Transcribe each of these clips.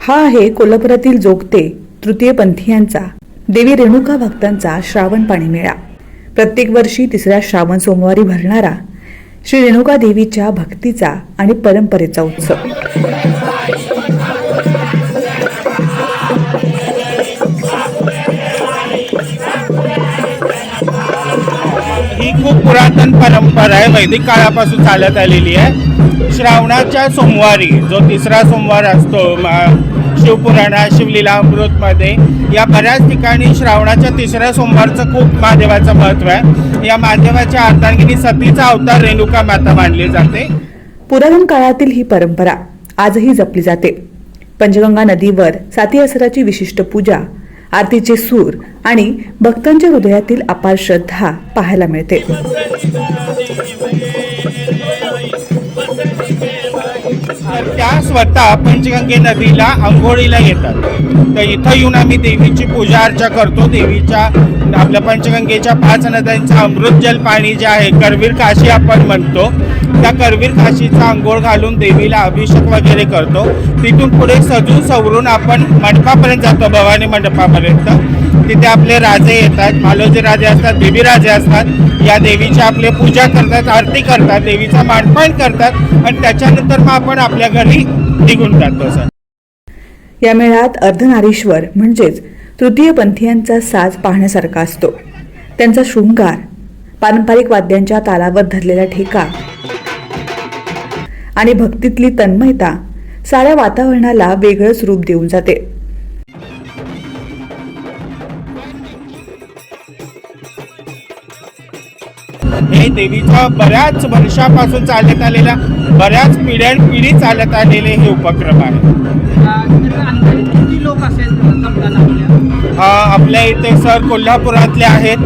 हा आहे कोल्हापुरातील जोगते तृतीयपंथीयांचा देवी रेणुका भक्तांचा श्रावण पाणी मेळा प्रत्येक वर्षी तिसऱ्या श्रावण सोमवारी भरणारा श्री रेणुका देवीच्या भक्तीचा आणि परंपरेचा उत्सव. ही खूप पुरातन परंपरा आहे. वैदिक काळापासून चालत आलेली आहे. श्रावणाच्या सोमवारी जो तिसरा सोमवार असतो शिवपुराणा शिवलीला अमृतमध्ये या बऱ्याच ठिकाणी श्रावणाच्या तिसऱ्या सोमवारचं खूप महादेवाचं महत्त्व आहे. या महादेवाच्या अर्धांगिनी सतीचा अवतार रेणुका माता मानली जाते. पुरातन काळातील ही परंपरा आजही जपली जाते. पंचगंगा नदीवर साती असराची विशिष्ट पूजा आरतीचे सूर आणि भक्तांच्या हृदयातील अपार श्रद्धा पाहायला मिळते. त्या स्वतः पंचगंगे नदीला आंघोळीला येतात. तर इथं येऊन आम्ही देवीची पूजा अर्चा करतो. देवीच्या आपल्या पंचगंगेच्या पाच नद्यांचं अमृत जल पाणी जे आहे करवीर काशी आपण म्हणतो त्या करवीर काशीचा आंघोळ घालून देवीला अभिषेक वगैरे करतो. तिथून पुढे सजून सवरून आपण मंडपापर्यंत जातो भवानी मंडपापर्यंत. तिथे आपले राजे येतात मालोजी राजे असतात देवी राजे असतात. या देवीची आपले पूजा करतात आरती करतात देवीचा मानपान करतात आणि त्याच्यानंतर मग आपण आपल्या घरी निघून जातो सर. या मेळ्यात अर्धनारीश्वर म्हणजेच तृतीयपंथीयांचा साज पाहण्यासारखा असतो. त्यांचा शृंगार पारंपरिक वाद्यांच्या तालावर धरलेला ठेका आणि भक्तीतली तन्मयता साऱ्या वातावरणाला वेगळंच रूप देऊन जाते. हे देवीचा बऱ्याच वर्षापासून चालत आलेला बऱ्याच पिढ्यानपिढी चालत आलेले हे उपक्रम आहे. आपल्या इथे सर कोल्हापुरातले आहेत.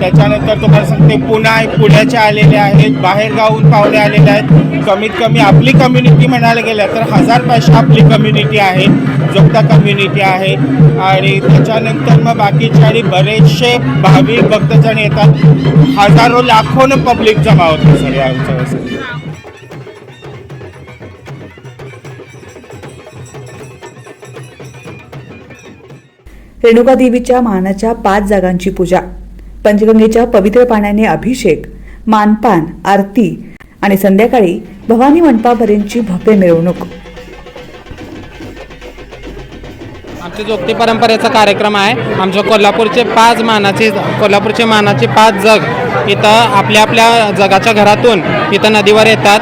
त्याच्यानंतर तुम्हाला सांगते पुणा पुण्याचे आलेले आहेत बाहेरगावून पाहुणे आलेले आहेत. कमीत कमी आपली कम्युनिटी म्हणायला गेलं तर हजार पाचशे आपली कम्युनिटी आहे. जगता कम्युनिटी आहे. आणि त्याच्यानंतर मग बाकीचे आणि बरेचसे भाविक भक्तजण येतात. हजारो लाखोनं पब्लिक जमा होतं सर या उत्सवासाठी रेणुका देवीच्या मानाच्या पाच जागांची पूजा. पंचगंगेच्या पवित्र पाण्याने अभिषेक मानपान आरती आणि संध्याकाळी भवानी मंडपापर्यंतची भव्य मिरवणूक. आमच्या जोगती परंपरेचा कार्यक्रम आहे आमच्या कोल्हापूरचे पाच मानाचे कोल्हापूरचे मानाचे पाच जग इथं आपल्या आपल्या जगाच्या घरातून इथं नदीवर येतात.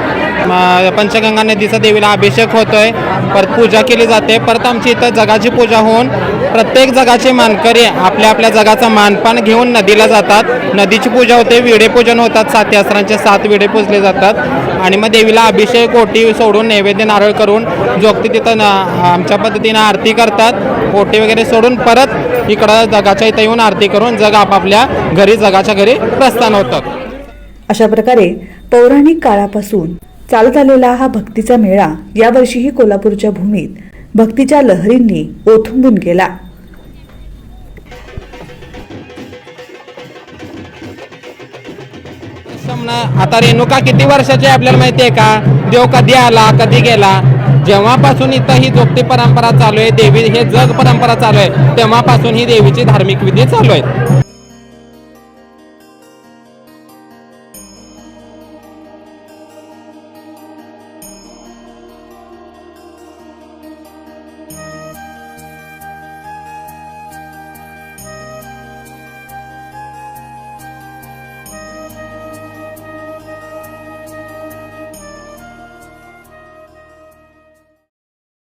पंचगंगा नदीचा देवीला अभिषेक होतोय. परत पूजा केली जाते. परत आमची इथं जगाची पूजा होऊन प्रत्येक जगाचे मानकरी आपल्या आपल्या जगाचा मानपान घेऊन नदीला जातात. नदीची पूजा होते विडे पूजन होतात साती सात विडे पूजले जातात. आणि मग देवीला अभिषेक ओटी सोडून नैवेद्य नारळ करून जोगती तिथं आमच्या पद्धतीनं आरती करतात. ओटी वगैरे सोडून परत इकडं जगाच्या इथं येऊन आरती करून जग आपापल्या घरी जगाच्या घरी प्रस्थान होतं. अशा प्रकारे पौराणिक काळापासून चालत आलेला हा भक्तीचा मेळा यावर्षीही कोल्हापूरच्या भूमीत भक्तीच्या लहरींनी ओथंबून गेला. आता रेणुका किती वर्षाची आपल्याला माहिती आहे का? देव कधी आला कधी गेला? जेव्हापासून इथं ही जोगती परंपरा चालू आहे देवी हे जग परंपरा चालू आहे तेव्हापासून ही देवीची धार्मिक विधी चालू आहे.